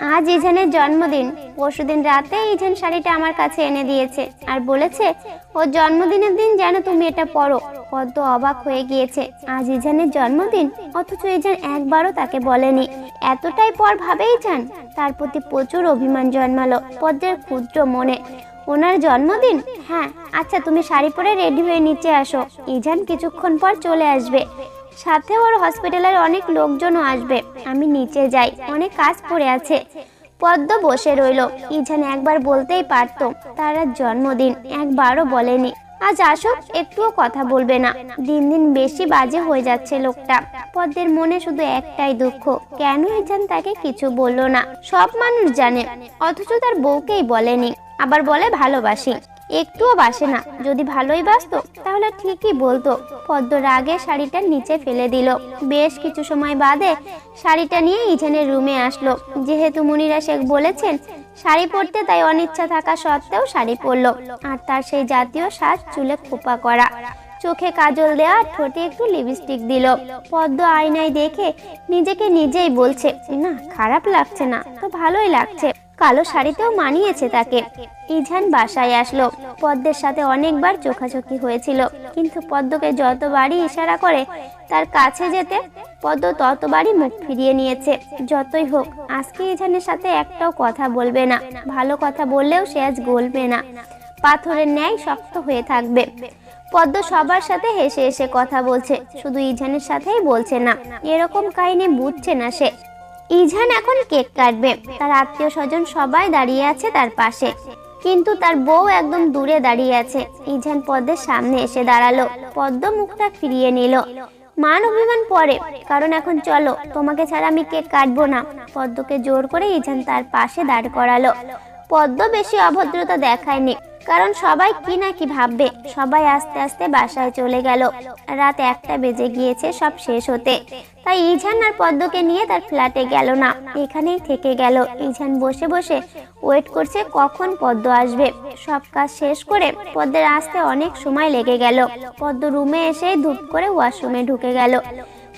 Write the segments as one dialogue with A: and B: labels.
A: আজ ইজানের জন্মদিন। পরশুদিন রাতে ইজান শাড়িটা আমার কাছে এনে দিয়েছে আর বলেছে, ওর জন্মদিনের দিন যেন তুমি এটা পরো। পদ্ম অবাক হয়ে গিয়েছে, আজ ইজানের জন্মদিন? অথচ ইজান একবারও তাকে বলেনি। এতটাই পর ভাবে ইজান তার প্রতি প্রচুর অভিমান জন্মালো পদ্মের ক্ষুদ্র মনে। ওনার জন্মদিন? হ্যাঁ আচ্ছা তুমি শাড়ি পরে রেডি হয়ে নিচে আসো। ইজান কিছুক্ষণ পর চলে আসবে। সাথে ওর হসপিটালের অনেক লোকজনও আসবে। আমি নিচে যাই, অনেক কাজ পড়ে আছে। পদ্ম বসে রইল ইজান একবার বলতেই পারতো, তার জন্মদিন, একবারও বলেনি। আজ আসুক, একটুও কথা বলবে না। দিন দিন বেশি বাজে হয়ে যাচ্ছে লোকটা। পদ্মের মনে শুধু একটাই দুঃখ কেন ইজান তাকে কিছু বলল না। সব মানুষ জানে, অথচ তার বউকেই বলেনি। আবার বলে ভালোবাসি। একটুও বাসে না। যদি ভালোই বাসতো, তাহলে ঠিকই বলতো। পদ্ম রাগে শাড়িটা নিচে ফেলে দিল। বেশ কিছু সময় বাদে শাড়িটা নিয়ে ইজানের রুমে আসলো। যেহেতু মুনিরা শেখ বলেছেন, শাড়ি পরতে তাই অনিচ্ছা থাকা সত্ত্বেও শাড়ি পরলো। আর তার সেই জাতীয় সাজ চুলে খোপা করা। চোখে কাজল দেওয়া ঠোঁটে একটু লিপস্টিক দিল। পদ্ম আয়নায় দেখে নিজেকে নিজেই বলছে, না, খারাপ লাগছে না, তো ভালোই লাগছে। কালো শাড়িতেও মানিয়েছে তাকে। ইঝান বাসায় আসলো। পদ্মের সাথে অনেকবার চোখাচোখি হয়েছিল। কিন্তু পদ্মকে যতবারই ইশারা করে, তার কাছে যেতে পদ্ম ততবারই মুখ ফিরিয়ে নিয়েছে। যতই হোক, আজকে ইঝানের সাথে একটাও কথা বলবে না। ভালো কথা বললেও সে আজ গলবে না। পাথরের ন্যায় শক্ত হয়ে থাকবে। পদ্ম সবার সাথে হেসে হেসে কথা বলছে। শুধু ইঝানের সাথেই বলছে না। এরকম কাহিনী বুঝছে না সে। ইঝান এখন কেক কাটবে। তার আত্মীয় স্বজন সবাই দাঁড়িয়ে আছে তার পাশে। কিন্তু তার বউ একদম দূরে দাঁড়িয়ে আছে। ইঝান পদ্মের সামনে এসে দাঁড়াল। পদ্ম মুখটা ফিরিয়ে নিল। মান অভিমান পরে। কারণ এখন চলো, তোমাকে ছাড়া আমি কেক কাটবো না। পদ্মকে জোর করে ইঝান তার পাশে দাঁড় করালো। পদ্ম বেশি অভদ্রতা দেখায়নি। কারণ সবাই কি না কি ভাববে। সবাই আস্তে আস্তে বাসায় চলে গেল। রাত একটা বেজে গিয়েছে, সব শেষ হতে। তাই ইঝান আর পদ্মকে নিয়ে তার ফ্ল্যাটে গেল না। এখানেই থেকে গেল। ইঝান বসে বসে ওয়েট করছে কখন পদ্ম আসবে। সব কাজ শেষ করে পদ্মের আসতে অনেক সময় লেগে গেল। পদ্ম রুমে এসে ধূপ করে ওয়াশরুমে ঢুকে গেল।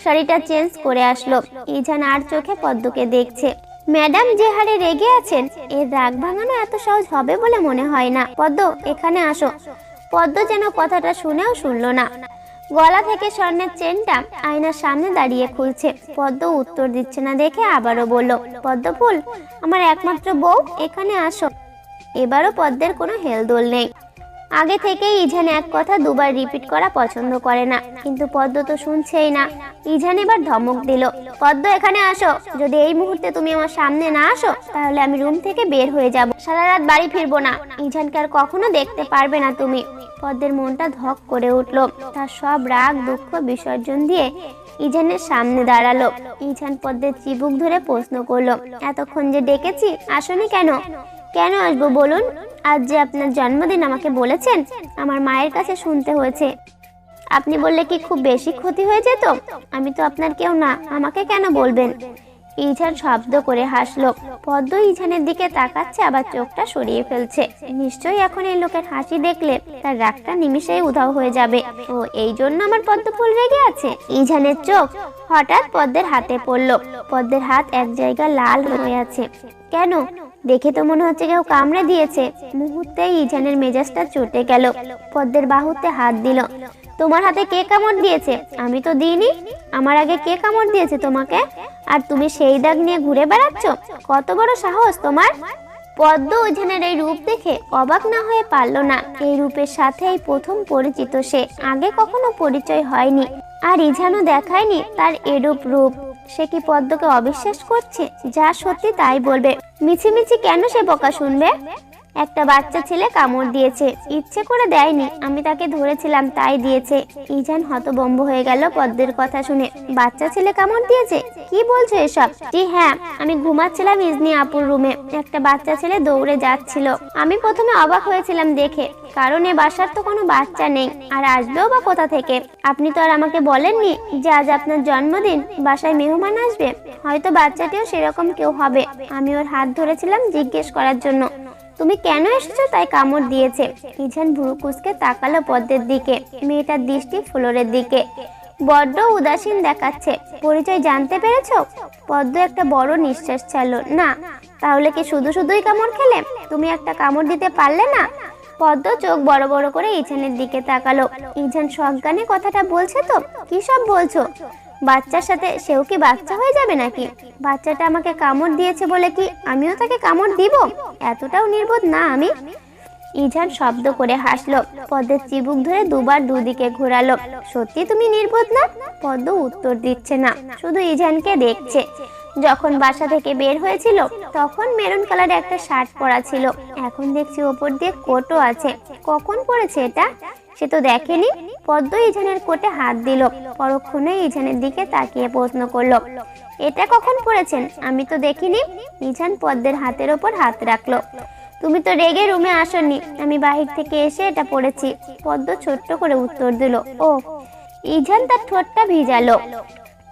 A: শাড়িটা চেঞ্জ করে আসলো। ইঝান আর চোখে পদ্মকে দেখছে। ম্যাডাম যে হারে রেগে আছেন এর রাগ ভাঙানো এত সহজ হবে বলে মনে হয় না। পদ্ম, এখানে আসো। পদ্ম যেন কথাটা শুনেও শুনলো না। গলা থেকে স্বর্ণের চেনটা আয়নার সামনে দাঁড়িয়ে খুলছে। পদ্ম উত্তর দিচ্ছে না দেখে আবারও বলল, পদ্ম ফুল, আমার একমাত্র বউ, এখানে আসো। এবারও পদ্মের কোনো হেলদোল নেই। আগে থেকেই ইঝান এক কথা দুবার রিপিট করা পছন্দ করে না, কিন্তু পদ্ম তো শুনছেই না। ইঝান এবার ধমক দিল, পদ্ম, এখানে আসো। যদি এই মুহূর্তে তুমি আমার সামনে না আসো, তাহলে আমি রুম থেকে বের হয়ে যাব। সারা রাত বাড়ি ফিরবো না। ইঝানকে আর কখনো দেখতে পারবে না তুমি। পদ্মের মনটা ধক করে উঠল। তার সব রাগ, দুঃখ, বিসর্জন দিয়ে ইঝানের সামনে দাঁড়াল। ইঝান পদ্মের চিবুক ধরে প্রশ্ন করল, এতক্ষণ যে ডেকেছি, আসনি কেন? কেন আসব বলুন? আজ যে আপনার জন্মদিন আমাকে বলেছেন, আমার মায়ের কাছে শুনতে হয়েছে। আপনি বললে কি খুব বেশি ক্ষতি হয়ে যেত? আমি তো আপনার কেউ না, আমাকে কেন বলবেন? ইঝান শব্দ করে হাসলো। পদ্ম ইঝানের দিকে তাকাচ্ছে, আবার চোখটা সরিয়ে ফেলছে। নিশ্চয়ই এখন এই লোকের হাসি দেখলে তার রাগটা নিমিষেই উধাও হয়ে যাবে। ও এই জন্য আমার পদ্ম ফুল রেগে আছে? ইঝানের চোখ হঠাৎ পদ্মের হাতে পড়ল। পদ্মের হাত এক জায়গা লাল হয়ে আছে। কেন? দেখে তো মনে হচ্ছে কেউ কামড়ে দিয়েছে। মুহূর্তেই ইজানের মেজাজটা চটে গেল। পদ্মের বাহুতে হাত দিল। তোমার হাতে কে কামড় দিয়েছে? আমি তো দিইনি। আমার আগে কে কামড় দিয়েছে তোমাকে? আর তুমি সেই দাগ নিয়ে ঘুরে বেড়াচ্ছ? কত বড় সাহস তোমার? পদ্ম ইজানের এই রূপ দেখে অবাক না হয়ে পারল না। এই রূপের সাথে এই প্রথম পরিচিত সে। আগে কখনো পরিচয় হয়নি। আর ইঝানও দেখায়নি তার এরূপ রূপ। সে কি পদ্মকে অবিশ্বাস করছে? যা সত্যি তাই বলবে। মিছিমিছি কেন সে বকা শুনবে? একটা বাচ্চা ছেলে কামড় দিয়েছে। ইচ্ছে করে দেয়নি, আমি তাকে ধরেছিলাম, তাই দিয়েছে। ইজান হতবম্ব হয়ে গেল পদ্মের কথা শুনে। বাচ্চা ছেলে কামড় দিয়েছে? কি বলছো এসব? জি হ্যাঁ আমি ঘুমাচ্ছিলাম ইজনি আপুর রুমে। একটা বাচ্চা ছেলে দৌড়ে যাচ্ছিল। আমি প্রথমে অবাক হয়েছিলাম দেখে, কারণ এ বাসার তো কোনো বাচ্চা নেই। আর আসবেও বা কোথা থেকে? আপনি তো আর আমাকে বলেননি যে আজ আপনার জন্মদিন, বাসায় মেহমান আসবে? হয়তো বাচ্চাটিও সেরকম কেউ হবে। আমি ওর হাত ধরেছিলাম জিজ্ঞেস করার জন্য। তুমি কেন এসেছ? তাই কামড় দিয়েছে। ইঝান ভুরু কুসকে তাকালো পদ্মের দিকে। মেয়েটার দৃষ্টি ফ্লোরের দিকে। বড্ড উদাসীন দেখাচ্ছে। পরিচয় জানতে পেরেছ? পদ্ম একটা বড় নিঃশ্বাস ছাড়লো। না, তাহলে কি শুধু শুধুই কামড় খেলে? তুমি একটা কামড় দিতে পারলে না? পদ্ম চোখ বড় বড় করে ইছানের দিকে তাকালো। ইছান সজ্ঞানে কথাটা বলছে তো? কি সব বলছো? বাচ্চার সাথে সেও কি বাচ্চা হয়ে যাবে নাকি? বাচ্চাটা আমাকে কামড় দিয়েছে বলে কি আমিও তাকে কামড় দিব? এতটাও নির্বোধ না আমি? ইঝান শব্দ করে হাসলো, পদ্মের চিবুক ধরে দুবার দুদিকে ঘোরালো। সত্যি তুমি নির্বোধ না? পদ্ম উত্তর দিচ্ছে না, শুধু ইঝানকে দেখছে। যখন বাসা থেকে বের হয়েছিল, তখন মেরুন কালারের একটা শার্ট পরা ছিল। এখন দেখছি ওপর দিয়ে কোটও আছে। কখন পরেছে এটা? সে তো দেখেনি। পদ্ম ইঝানের কোটে হাত দিল। পরক্ষণে ইঝানের দিকে তাকিয়ে প্রশ্ন করল, এটা কখন পড়েছেন? আমি তো দেখিনি। ইঝান পদ্মের হাতের ওপর হাত রাখল, তুমি তো রেগে রুমে আসনি। আমি বাহির থেকে এসে এটা পড়েছি। পদ্ম ছোট্ট করে উত্তর দিল, ও ইঝান তার ঠোঁটটা ভিজালো।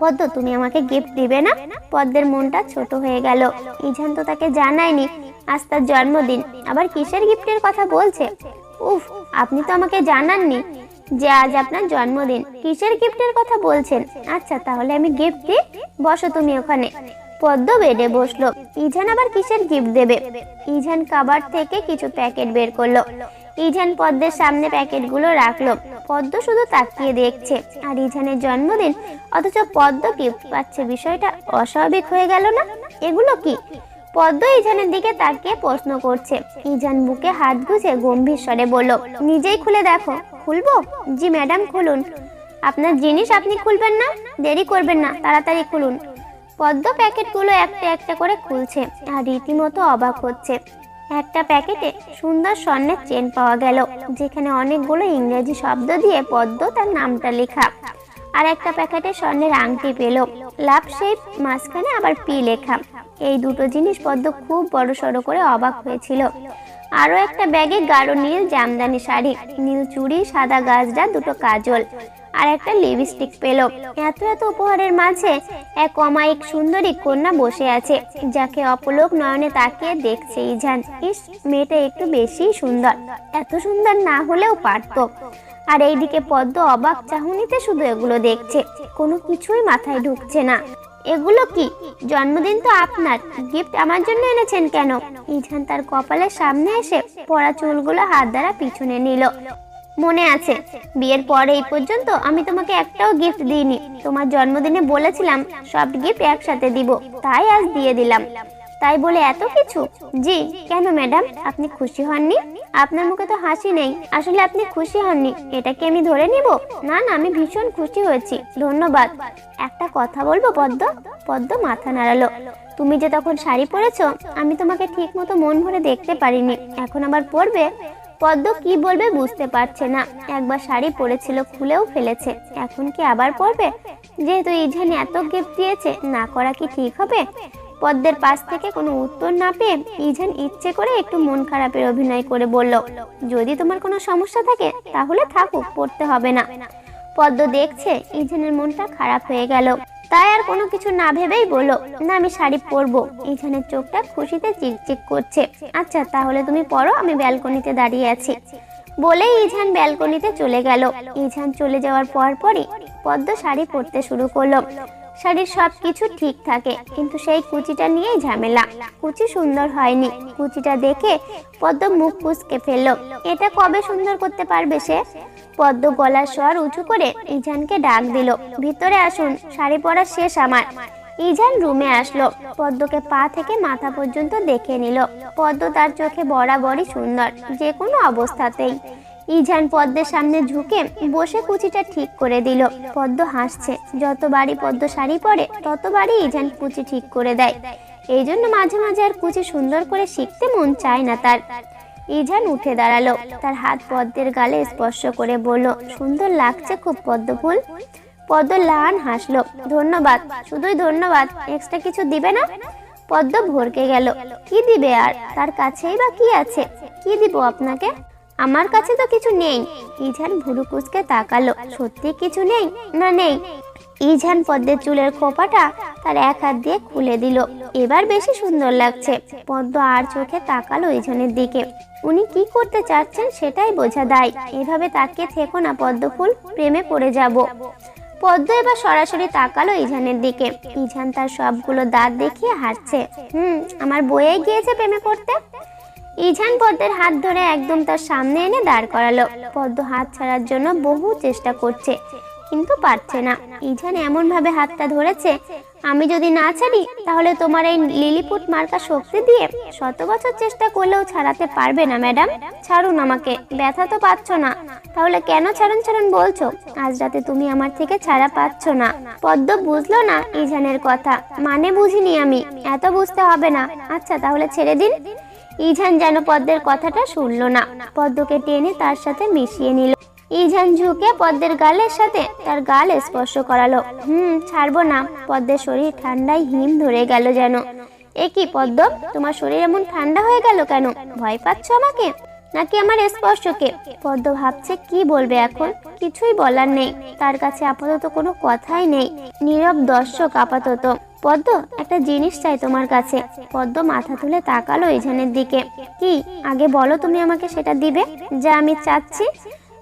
A: পদ্ম, তুমি আমাকে গিফট দিবে না? পদ্মের মনটা ছোট হয়ে গেল ইঝান তো তাকে জানায়নি। আজ তার জন্মদিন। আবার কিসের গিফটের কথা বলছে? উফ, আপনি তো আমাকে জানাননি যে আজ আপনার জন্মদিন। কিসের গিফটের কথা বলছেন? আচ্ছা তাহলে আমি গিফট দিই। বসো তুমি ওখানে। পদ্ম বেডে বসল। ইঝান আবার কিসের গিফট দেবে? ইঝান কাবার থেকে কিছু প্যাকেট বের করল। ইঝান পদ্মের সামনে প্যাকেটগুলো রাখল। পদ্ম শুধু তাকিয়ে দেখছে। আর ইঝানের জন্মদিন? অথচ পদ্ম গিফট পাচ্ছে। বিষয়টা অস্বাভাবিক হয়ে গেল না? এগুলো কি? পদ্ম ইজানের দিকে তাকিয়ে প্রশ্ন করছে। ইজান বুকে হাত গুজে গম্ভীর স্বরে বলল, নিজেই খুলে দেখো। খুলবো? জি, ম্যাডাম, খুলুন। আপনার জিনিস আপনি খুলবেন না? দেরি করবেন না, তাড়াতাড়ি খুলুন। পদ্ম প্যাকেটগুলো একটা একটা করে খুলছে আর রীতিমতো অবাক হচ্ছে। একটা প্যাকেটে সুন্দর স্বর্ণের চেন পাওয়া গেল, যেখানে অনেকগুলো ইংরেজি শব্দ দিয়ে পদ্ম তার নামটা লেখা। আর একটা প্যাকেটে স্বর্ণের আংটি পেল। লাভ শেপ মাঝখানে আবার পি লেখা। এই দুটো জিনিস পদ্ম খুব বড় সড়ো করে অবাক হয়েছিল। আরও একটা ব্যাগে গাঢ় নীল জামদানি শাড়ি, নীল চুড়ি, সাদা গাছডা, দুটো কাজল। আর একটা লিপস্টিক পেল। এত এত উপহারের মাঝে এক অমায়িক সুন্দরী কন্যা বসে আছে, যাকে অপলোক নয়নে তাকিয়ে দেখছে ইঝান ইস, মেয়েটা একটু বেশি সুন্দর। এত সুন্দর না হলেও পারতো। আর এইদিকে পদ্ম অবাক চাহনিতে শুধু এগুলো দেখছে, কোনো কিছুই মাথায় ঢুকছে না। এগুলো কি? জন্মদিন তো আপনার গিফট আমার জন্য এনেছেন কেন? ইঝান তার কপালের সামনে এসে পড়া চুলগুলো হাত দ্বারা পিছনে নিল। মনে আছে। বিয়ের পরে এই পর্যন্ত আমি তোমাকে একটাও গিফট দিইনি। তোমার জন্মদিনে বলেছিলাম, সব গিফট একসাথে দিব। তাই আজ দিয়ে দিলাম। তাই বলে এত কিছু? জি, কেন ম্যাডাম? আপনি খুশি হননি? আপনার মুখে তো হাসি নেই। আসলে আপনি খুশি হননি। এটা কি আমি ধরে নিব? না না, আমি ভীষণ খুশি হয়েছি। ধন্যবাদ। একটা কথা বলব, পদ্ম? পদ্ম মাথা নাড়ালো। তুমি যে তখন শাড়ি পরেছো, আমি তোমাকে ঠিক মতো মন ভরে দেখতে পারিনি। এখন আবার পরবে? পদ্ম কি বলবে বুঝতে পারছে না। একবার শাড়ি পরেছিল, খুলেও ফেলেছে। এখন কি আবার পরবে? যেহেতু ইঝান এত গিফট দিয়েছে, না করা কি ঠিক হবে? পদ্মের পাশ থেকে কোনো উত্তর না পেয়ে ইঝান ইচ্ছে করে একটু মন খারাপের অভিনয় করে বলল, যদি তোমার কোনো সমস্যা থাকে, তাহলে থাকুক পড়তে হবে না। পদ্ম দেখছে ইঝানের মনটা খারাপ হয়ে গেল। তাই আর কোনো কিছু না ভেবেই বলো না, আমি শাড়ি পরবো। এইখানে চোখটা খুশিতে চিকচিক করছে। আচ্ছা তাহলে তুমি পরো, আমি ব্যালকনিতে দাঁড়িয়ে আছি। বলেই ইঝান ব্যালকনিতে চলে গেল। ইঝান চলে যাওয়ার পর পরই পদ্ম শাড়ি পরতে শুরু করল। শাড়ির সব কিছু ঠিক থাকে, কিন্তু সেই কুচিটা নিয়েই ঝামেলা। কুচি সুন্দর হয়নি। কুচিটা দেখে পদ্ম মুখ কুচকে ফেলল। এটা কবে সুন্দর করতে পারবে সে? পদ্ম গলার স্বর উঁচু করে ইজানকে ডাক দিল, ভিতরে আসুন, শাড়ি পরা শেষ আমার। ইজান রুমে আসলো। পদ্মকে পা থেকে মাথা পর্যন্ত দেখে নিল। পদ্ম তার চোখে বরাবরই সুন্দর, যে কোনো অবস্থাতেই। ইজান পদ্মের সামনে ঝুঁকে বসে কুচিটা ঠিক করে দিল। পদ্ম হাসছে। যতবারই পদ্ম শাড়ি পরে, ততবারই ইজান কুচি ঠিক করে দেয়। এই জন্য মাঝে মাঝে আর কুচি সুন্দর করে শিখতে মন চায় না তার। ইজান উঠে দাঁড়াল। তার হাত পদ্মের গালে স্পর্শ করে বলল, সুন্দর লাগছে খুব পদ্ম ফুল। পদ্ম লান হাসলো, ধন্যবাদ, শুধুই ধন্যবাদ এক্সট্রা কিছু দিবে না? পদ্ম ভরকে গেল, কি দিবে আর? তার কাছেই বা কি আছে? কি দিব আপনাকে? আমার কাছে তো কিছু নেই। ইঝান ভুরু কুচকে তাকালো। সত্যি কিছু নেই না নেই? ইঝান পদ্মের চুলের খোপাটা তার এক হাত দিয়ে খুলে দিল। এবার বেশি সুন্দর লাগছে। পদ্ম আর চোখে তাকালো ইঝানের দিকে। উনি কি করতে চাচ্ছেন সেটাই বোঝা দায়। এভাবে তাকিয়ে থেকো না পদ্ম ফুল, প্রেমে পড়ে যাব। পদ্ম এবার সরাসরি তাকালো ইঝানের দিকে। ইঝান তার সবগুলো দাঁত দেখিয়ে হাসছে। হুম, আমার বইয়ে গিয়েছে প্রেমে পড়তে। ইঝান পদ্মের হাত ধরে একদম তার সামনে এনে দাঁড় করালো। পদ্ম হাত ছাড়ার জন্য বহু চেষ্টা করছে, কিন্তু পারছে না। ইঝান এমন ভাবে হাতটা ধরেছে, আমি যদি না ছাড়ি, তাহলে তোমার এই লিলিপুট মার্কা শক্তি দিয়ে শত বছর চেষ্টা করলেও ছাড়াতে পারবে না, ম্যাডাম। ছাড়ুন আমাকে, ব্যথা তো পাচ্ছ না। তাহলে কেন ছাড়ুন ছাড়ুন বলছো? আজ রাতে তুমি আমার থেকে ছাড়া পাচ্ছ না। পদ্ম বুঝলো না ইঝানের কথা। মানে বুঝিনি আমি, এত বুঝতে হবে না। আচ্ছা তাহলে ছেড়ে দিন। ইঝান যেন পদ্মের কথাটা শুনলো না। পদ্মকে টেনে তার সাথে মিশিয়ে নিল। ইঝান ঝুঁকে পদ্মের গালের সাথে তার গাল স্পর্শ করালো। হুম, ছাড়বো না। পদ্মের শরীর ঠান্ডায় হিম ধরে গেল যেন। এ কি পদ্ম? তোমার শরীর এমন ঠান্ডা হয়ে গেল কেন? ভয় পাচ্ছ আমাকে? নাকি আমার স্পর্শকে? পদ্ম ভাবছে, কি বলবে এখন? কিছুই বলার নেই। তার কাছে আপাতত কোনো কথাই নেই। নীরব দর্শক আপাতত। পদ্ম, একটা জিনিস চাই তোমার কাছে। পদ্ম মাথা তুলে তাকালো ইঝানের দিকে। কি, আগে বলো তুমি আমাকে সেটা দিবে? যা আমি চাচ্ছি।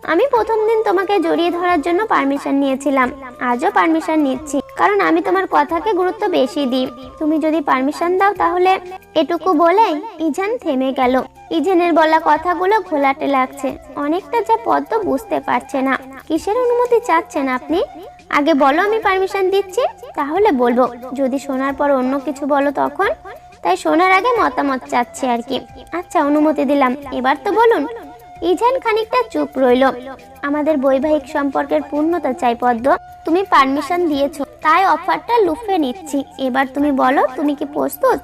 A: আমি প্রথম দিন তোমাকে জড়িয়ে ধরার জন্য পারমিশন নিয়েছিলাম। আজও পারমিশন নিচ্ছি। কারণ আমি তোমার কথাকে গুরুত্ব বেশি দিই। তুমি যদি পারমিশন দাও তাহলে এটুকু বলে ইজান থেমে গেল। ইজানের বলা কথাগুলো ঘোলাটে লাগছে। অনেকটা যা পদ্ম বুঝতে পারছে না। কিসের অনুমতি চাচ্ছেন আপনি? আগে বলো আমি পারমিশন দিচ্ছি, তাহলে বলব। যদি শোনার পর অন্য কিছু বলো তখন, তাই শোনার আগে মতামত চাচ্ছি আর কি। আচ্ছা অনুমতি দিলাম। এবার তো বলুন ইজান খানিকটা চুপ রইল। আমাদের বৈবাহিক সম্পর্কের পূর্ণতা চাই পদ্ম। তুমি পারমিশন দিয়েছ, তাই অফারটা লুফে নিচ্ছি। এবার তুমি বলো, তুমি কি প্রস্তুত?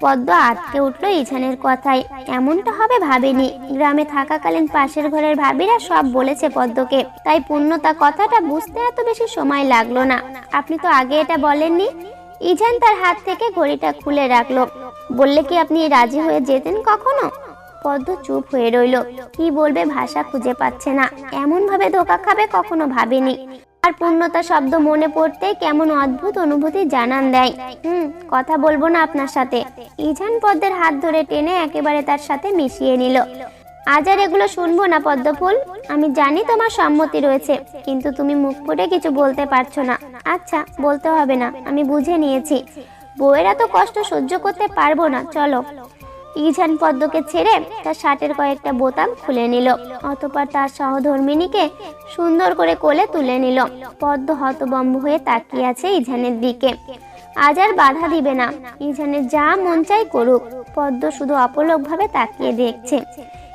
A: পদ্ম আটকে উঠল ইজানের কথায়। এমনটা হবে ভাবেনি। গ্রামে থাকাকালীন পাশের ঘরের ভাবিরা সব বলেছে পদ্মকে। তাই পূর্ণতা কথাটা বুঝতে এত বেশি সময় লাগল না। আপনি তো আগে এটা বলেননি? ইজান তার হাত থেকে ঘড়িটা খুলে রাখল। বললে কি আপনি রাজি হয়ে যেতেন কখনো? পদ্ম চুপ হয়ে রইল। কি বলবে ভাষা খুঁজে পাচ্ছে না। এমন ভাবে ধোকা খাবে কখনো ভাবেনি। আর পূর্ণতা শব্দ মনে পড়তে কেমন অদ্ভুত অনুভূতি জানান দেয়। হুম, কথা বলব না আপনার সাথে। ইজান পদ্মের হাত ধরে টেনে একেবারে তার সাথে মিশিয়ে নিল। আজ আর এগুলো শুনব না, পদ্মফুল। আমি জানি তোমার সম্মতি রয়েছে, কিন্তু তুমি মুখ ফুটে কিছু বলতে পারছ না। আচ্ছা বলতে হবে না, আমি বুঝে নিয়েছি। বউয়েরা তো কষ্ট সহ্য করতে পারব না, চলো। ইঝান পদ্মকে ছেড়ে তার শার্টের কয়েকটা বোতাম খুলে নিল। অতপর তার সহধর্মিনীকে সুন্দর করে কোলে তুলে নিল। পদ্ম হতবম্ব হয়ে তাকিয়ে আছে ইঝানের দিকে। আজ আর বাধা দিবে না। ইঝানের যা মন চাই করুক। পদ্ম শুধু অপলকভাবে তাকিয়ে দেখছে।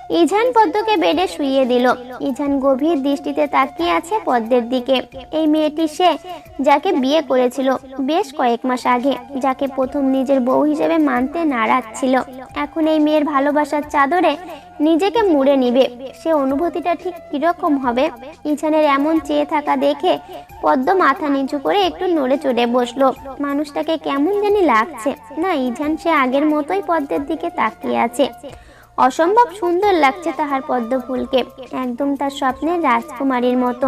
A: ইঝান পদ্মকে বেডে শুইয়ে দিল। ইঝান গভীর দৃষ্টিতে তাকিয়ে আছে পদ্মের দিকে। এই মেয়েটি সে যাকে বিয়ে করেছিল বেশ কয়েক মাস আগে, যাকে প্রথম নিজের বউ হিসেবে মানতে নারাজ ছিল। এখন এই মেয়ের ভালোবাসার চাদরে নিজেকে মুড়ে নিবে। সে অনুভূতিটা ঠিক কীরকম হবে? ইছানের এমন চেয়ে থাকা দেখে পদ্ম মাথা নিচু করে একটু নড়ে চড়ে বসল। মানুষটাকে কেমন জানি লাগছে। না, ইঝান সে আগের মতোই পদ্মের দিকে তাকিয়ে আছে। অসম্ভব সুন্দর লাগছে তাহার পদ্ম ফুলকে একদম তার স্বপ্নের রাজকুমারীর মতো।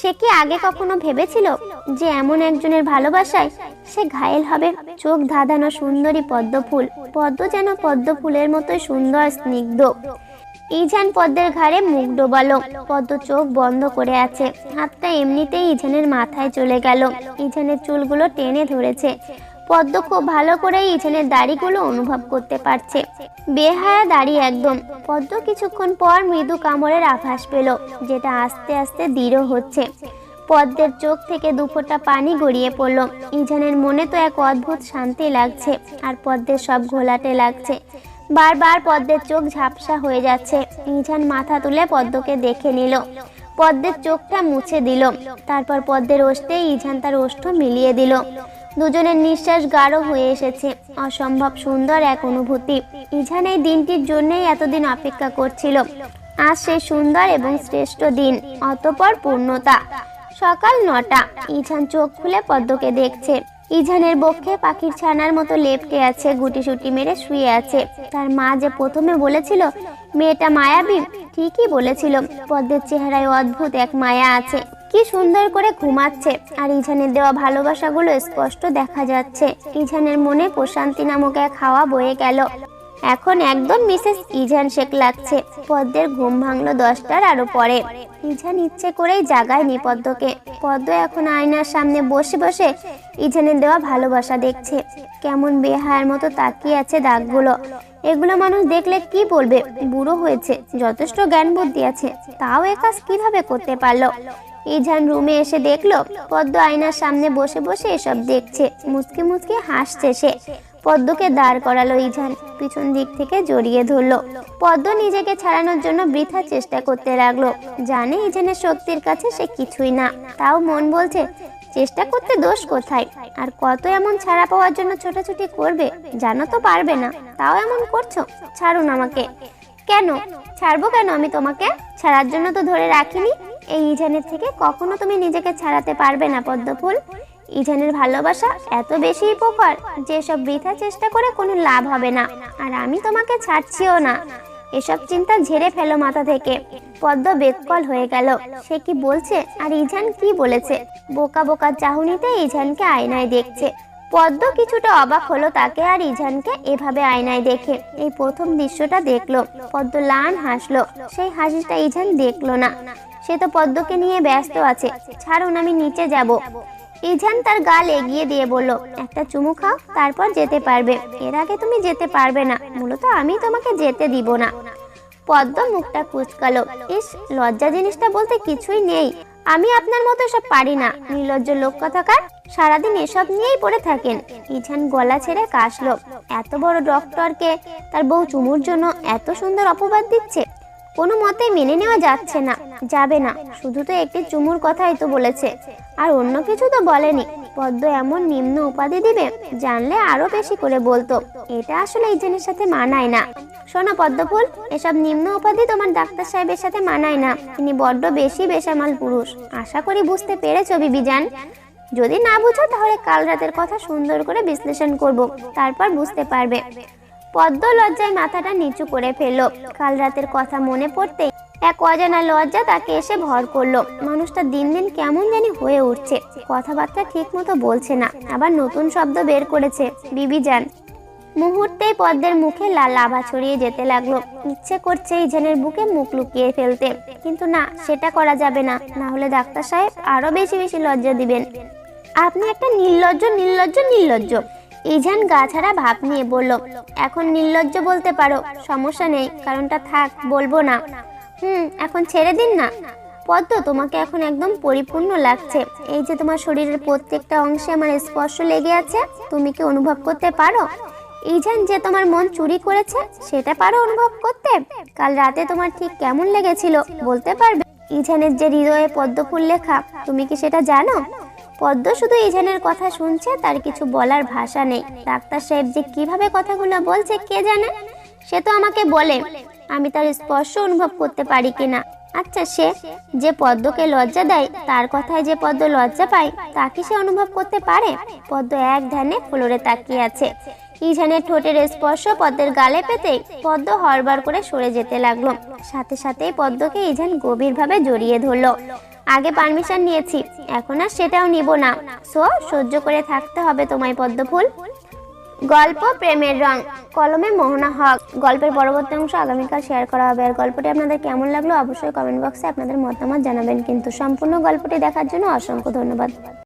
A: সে কি আগে কখনো ভেবেছিল যে এমন একজনের ভালোবাসায় সে ঘায়েল হবে? চোখ ধাঁধানো সুন্দরী পদ্ম ফুল পদ্ম যেন পদ্ম ফুলের মতোই সুন্দর, স্নিগ্ধ। ইঝান পদ্মের ঘাড়ে মুখ ডোবালো, পদ্ম চোখ বন্ধ করে আছে। হাতটা এমনিতেই ইঝানের মাথায় চলে গেল। ইঝানের চুলগুলো টেনে ধরেছে। পদ্ম খুব ভালো করে ইঝানের দাড়িগুলো অনুভব করতে পারছে। বেহায়া দাড়ি একদম। পদ্ম কিছুক্ষণ পর মৃদু কামড়ের আভাস পেল, যেটা আস্তে আস্তে দৃঢ় হচ্ছে। পদ্মের চোখ থেকে দুফোঁটা পানি গড়িয়ে পড়ল। ইঝানের মনে তো এক অদ্ভুত শান্তি লাগছে, আর পদ্মের সব ঘোলাটে লাগছে। বারবার পদ্মের চোখ ঝাপসা হয়ে যাচ্ছে। ইঝান মাথা তুলে পদ্মকে দেখে নিল। পদ্মের চোখটা মুছে দিল। তারপর পদ্মের ওষ্ঠে ইঝান তার ওষ্ঠ মিলিয়ে দিল। দুজনের নিঃশ্বাস গাঢ় হয়ে এসেছে। অসম্ভব সুন্দর এক অনুভূতি। ইঝান এই দিনটির জন্যই এতদিন অপেক্ষা করছিল। আজ সেই সুন্দর এবং শ্রেষ্ঠ দিন, অতপর পূর্ণতা। সকাল নটা, ইঝান চোখ খুলে পদ্মকে দেখছে। ইঝানের বক্ষে পাখির ছানার মতো লেপটে আছে গুটি সুটি মেরে শুয়ে আছে। তার মা যে প্রথমে বলেছিল, মেয়েটা মায়াবী, ঠিকই বলেছিল। পদ্মের চেহারায় অদ্ভুত এক মায়া আছে। কি সুন্দর করে ঘুমাচ্ছে। আর ইঝানের দেওয়া ভালোবাসাগুলো স্পষ্ট দেখা যাচ্ছে। ইঝানের মনে প্রশান্তি নামক এক হাওয়া বয়ে গেল। এখন একদম মিসেস ইজান শেখ লাগছে। পদ্মের ঘুম ভাঙলো দশটার আরও পরে। ইজান ইচ্ছে করেই জাগায়নি পদ্মকে। পদ্ম এখন আয়নার সামনে বসে বসে ইজানের দেওয়া ভালোবাসা দেখছে। কেমন বেহায়ের মতো তাকিয়ে আছে দাগগুলো। এগুলো মানুষ দেখলে কি বলবে? বুড়ো হয়েছে, যথেষ্ট জ্ঞান বুদ্ধি আছে। তাও এ কাজ কীভাবে করতে পারল? ইজান রুমে এসে দেখল পদ্ম আয়নার সামনে বসে বসে এসব দেখছে। মুচকি মুচকি হাসছে সে। পদ্মকে দাঁড় করালো ইজান, পিছন দিক থেকে জড়িয়ে ধরলো। পদ্ম নিজেকে ছাড়ানোর জন্য বৃথা চেষ্টা করতে লাগল। জানে ইজানের শক্তির কাছে সে কিছুই না। তাও মন বলছে, চেষ্টা করতে দোষ কোথায়? আর কত এমন ছাড়া পাওয়ার জন্য ছোটাছুটি করবে? জানো তো পারবে না। তাও এমন করছ? ছাড়ুন আমাকে। কেন? ছাড়বো কেন আমি তোমাকে? ছাড়ার জন্য তো ধরে রাখিনি। এই ইজানের থেকে কখনো তুমি নিজেকে ছাড়াতে পারবে না, পদ্মফুল। ইজানের ভালোবাসা এত বেশি উপকার যে সব বৃথা চেষ্টা করে কোনো লাভ হবে না, আর আমি তোমাকে ছাড়ছিও না। এসব চিন্তা ঝেড়ে ফেলো মাথা থেকে। পদ্ম বেদকল হয়ে গেল। সে কি বলছে? আর ইজান কি বলেছে? বোকা বোকা চাহনিতে ইজানকে আয়নায় দেখছে। পদ্ম কিছুটা অবাক হলো তাকে আর ইজানকে এভাবে আয়নায় দেখে। এই প্রথম দৃশ্যটা দেখল। পদ্ম লান হাসলো। সেই হাসিটা ইজান দেখল না। সে তো পদ্মকে নিয়ে ব্যস্ত আছে। ছাড়ুন, আমি নিচে যাব। ইজান তার গাল এগিয়ে দিয়ে বলল, একটা চুমু খাও, তারপর যেতে পারবে। এর আগে তুমি যেতে পারবে না, মূলত আমি তোমাকে যেতে দিব না। পদ্ম মুখটা কুচকালো। ইস, লজ্জা জিনিসটা বলতে কিছুই নেই। আমি আপনার মতো সব পারি না। নির্লজ্জ লোক কথাকার সারাদিন এসব নিয়েই পড়ে থাকেন। ইছান গলা ছেড়ে কাশলো। এত বড় ডক্টরকে, তার বউ চুমুর জন্য এত সুন্দর অপবাদ দিচ্ছে? কোনো মতে মেনে নেওয়া যাচ্ছে না, যাবে না। শুধু তো একটি চুমুর কথাই তো বলেছে। আর অন্য কিছু তো বলেনি। পদ্ম এমন নিম্ন উপাধি দিবে, জানলে আরও বেশি করে বলতো। এটা আসলে ইজনের সাথে মানায় না। শোনো পদ্মফুল, এসব নিম্ন উপাধি তোমার ডাক্তার সাহেবের সাথে মানায় না। তিনি বড্ড বেশি বেসামাল পুরুষ। আশা করি বুঝতে পেরেছ, বিবিজান। যদি না বুঝো, তাহলে কাল রাতের কথা সুন্দর করে বিশ্লেষণ করব। তারপর বুঝতে পারবে। পদ্ম লজ্জায় মাথাটা নিচু করে ফেলল। কাল রাতের কথা মনে পড়তে এক অজানা লজ্জা তাকে এসে ভর করল। মানুষটা দিন দিন কেমন জানি হয়ে উঠছে। কথাবার্তা ঠিক মতো বলছে না। আবার নতুন শব্দ বের করেছে। বিবি যান। মুহূর্তেই পদ্মের মুখে লাল আভা ছড়িয়ে যেতে লাগল। ইচ্ছে করছে ইজানের বুকে মুখ লুকিয়ে ফেলতে। কিন্তু না, সেটা করা যাবে না। না হলে ডাক্তার সাহেব আরও বেশি বেশি লজ্জা দিবেন। আপনি একটা নির্লজ্জ নির্লজ্জ নির্লজ্জ। ইজান গা ছাড়া ভাব নিয়ে বলল, এখন নির্লজ্জ বলতে পারো, সমস্যা নেই, কারণটা থাক, বলব না। হুম, এখন ছেড়ে দিন না। পদ্ম, তোমাকে এখন একদম পরিপূর্ণ লাগছে। এই যে তোমার শরীরের প্রত্যেকটা অংশে আমার স্পর্শ লেগে আছে, তুমি কি অনুভব করতে পারো? ইজান যে তোমার মন চুরি করেছে, সেটা পারো অনুভব করতে? কাল রাতে তোমার ঠিক কেমন লেগেছিল, বলতে পারবে? ইজানের যে হৃদয়ে পদ্মফুল লেখা, তুমি কি সেটা জানো? পদ্ম শুধু ইজানের কথা শুনছে, তার কিছু বলার ভাষা নেই। ডাক্তার সাহেব যে কীভাবে কথাগুলো বলছে, কে জানে? সে তো আমাকে বলে, আমি তার স্পর্শ অনুভব করতে পারি কিনা। আচ্ছা সে যে পদ্মকে লজ্জা দেয়, তার কথায় যে পদ্ম লজ্জা পায় তা কি সে অনুভব করতে পারে? পদ্ম এক ধ্যানে ফ্লোরে তাকিয়ে আছে। ইজানের ঠোঁটের স্পর্শ পদ্মের গালে পেতে পদ্ম হরবার করে সরে যেতে লাগল। সাথে সাথেই পদ্মকে ইজান গভীরভাবে জড়িয়ে ধরলো। আগে পারমিশন নিয়েছি, এখন আর সেটাও নিব না। সো, সহ্য করে থাকতে হবে তোমায় পদ্মফুল। গল্প প্রেমের রং, কলমে মোহনা হক। গল্পের পরবর্তী অংশ আগামীকাল শেয়ার করা হবে। আর গল্পটি আপনাদের কেমন লাগল অবশ্যই কমেন্ট বক্সে আপনাদের মতামত জানাবেন। কিন্তু সম্পূর্ণ গল্পটি দেখার জন্য অসংখ্য ধন্যবাদ।